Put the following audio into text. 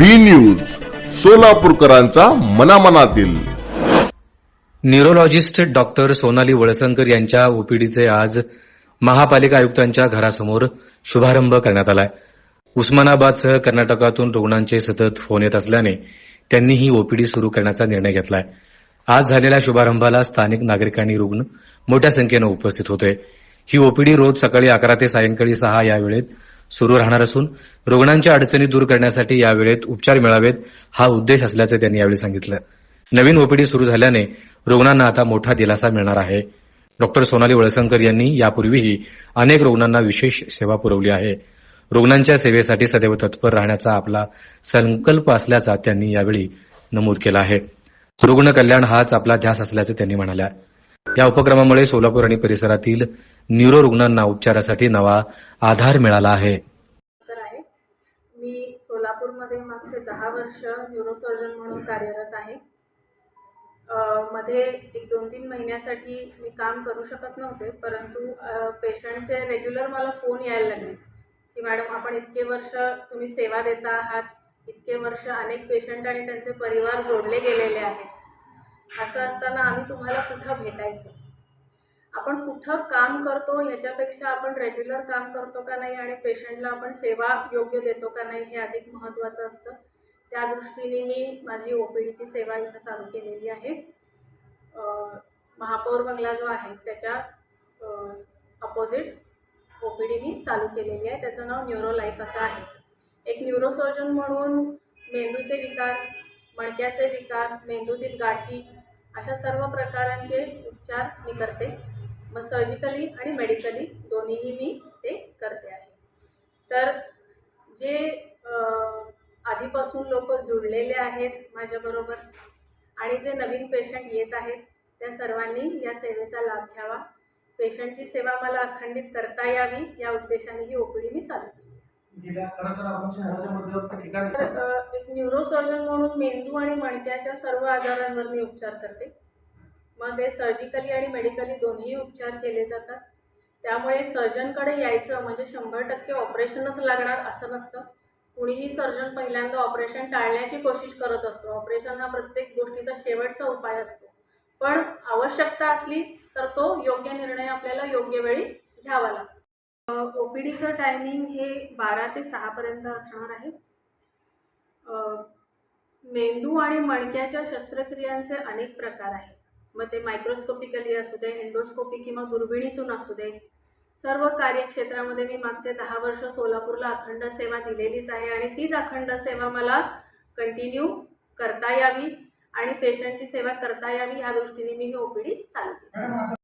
बी news सोलापूरकरांचा मनामनातील. Neurologist doctor Sonali Walsankar यांच्या ओपीडीचे आज महापालिका आयुक्तांच्या घरासमोर शुभारंभ करण्यात आलाय. उस्मानाबादसह कर्नाटकातून रुग्णांचे सतत फोन येत असल्याने त्यांनी ही ओपीडी सुरू करण्याचा निर्णय घेतलाय. आज झालेल्या शुभारंभाला स्थानिक नागरिकांनी रुग्ण मोठ्या संख्येनं उपस्थित होते. ही ओपीडी रोज सकाळी अकरा ते सायंकाळी सहा या वेळेत सुरू राहणार असून रुग्णांच्या अडचणी दूर करण्यासाठी या वेळेत उपचार मिळावेत हा उद्देश असल्याचं त्यांनी यावेळी सांगितलं. नवीन ओपीडी सुरू झाल्याने रुग्णांना आता मोठा दिलासा मिळणार आहे. डॉक्टर सोनाली वळसंकर यांनी यापूर्वीही अनेक रुग्णांना विशेष सेवा पुरवली आहे. रुग्णांच्या सेवेसाठी सदैव तत्पर राहण्याचा आपला संकल्प असल्याचा त्यांनी यावेळी नमूद केला आहे. रुग्ण कल्याण हाच आपला ध्यास असल्याचं त्यांनी म्हणाल्या. या उपक्रमामुळे सोलापूर आणि परिसरातील न्यूरो रुग्णांना उपचारासाठी नवा आधार मिळाला आहे. तर आहे. मी सोलापूरमध्ये मागचे दहा वर्ष न्यूरोसर्जन म्हणून कार्यरत आहे. मध्ये एक दोन तीन महिन्यासाठी मी काम करू शकत नव्हते परंतु पेशंटचे रेग्युलर मला फोन यायला लागले की मॅडम आपण इतके वर्ष तुम्ही सेवा देता आहात इतके वर्ष अनेक पेशंट आणि त्यांचे परिवार जोडले गेलेले आहेत. असं असताना आम्ही तुम्हाला कुठं भेटायचं? आपण कुठं काम करतो ह्याच्यापेक्षा आपण रेग्युलर काम करतो का नाही आणि पेशंटला आपण सेवा योग्य देतो का नाही हे अधिक महत्त्वाचं असतं. त्या दृष्टीने मी माझी ओ पी डीची सेवा इथं चालू केलेली आहे. महापौर बंगला जो आहे त्याच्या अपोजिट ओ पी डी मी चालू केलेली आहे. त्याचं नाव न्यूरो लाईफ असं आहे. एक न्यूरोसर्जन म्हणून मेंदूचे विकार मणक्याचे विकार मेंदूतील गाठी अशा सर्व प्रकारांचे उपचार मी करते. मग सर्जिकली आणि मेडिकली दोन्हीही मी ते करते आहे. तर जे आधीपासून लोक जुळलेले आहेत माझ्याबरोबर आणि जे नवीन पेशंट येत आहेत त्या सर्वांनी या सेवेचा लाभ घ्यावा. पेशंटची सेवा मला अखंडित करता यावी या उद्देशाने ही ओपीडी मी चालू केली. तर एक न्यूरोसर्जन म्हणून मेंदू आणि मणक्याच्या सर्व आजारांवर मी उपचार करते. मग ते सर्जिकली आणि मेडिकली दोन्ही उपचार केले जातात. त्यामुळे सर्जनकडे यायचं म्हणजे शंभर टक्के ऑपरेशनच लागणार असं नसतं. कुणीही सर्जन पहिल्यांदा ऑपरेशन टाळण्याची कोशिश करत असतो. ऑपरेशन हा प्रत्येक गोष्टीचा शेवटचा उपाय असतो. पण आवश्यकता असली तर तो योग्य निर्णय आपल्याला योग्य वेळी घ्यावा लागतो. ओ पी डीचं टायमिंग हे बारा ते सहापर्यंत असणार आहे. मेंदू आणि मणक्याच्या शस्त्रक्रियांचे अनेक प्रकार आहेत. मग ते मायक्रोस्कोपिकली असू दे एंडोस्कोपी किंवा दुर्बिणीतून असू दे सर्व कार्यक्षेत्रामध्ये मी मागचे दहा वर्ष सोलापूरला अखंड सेवा दिलेलीच आहे आणि तीच अखंड सेवा मला कंटिन्यू करता यावी आणि पेशंटची सेवा करता यावी ह्या दृष्टीने मी ही ओपीडी चालू केली. चालते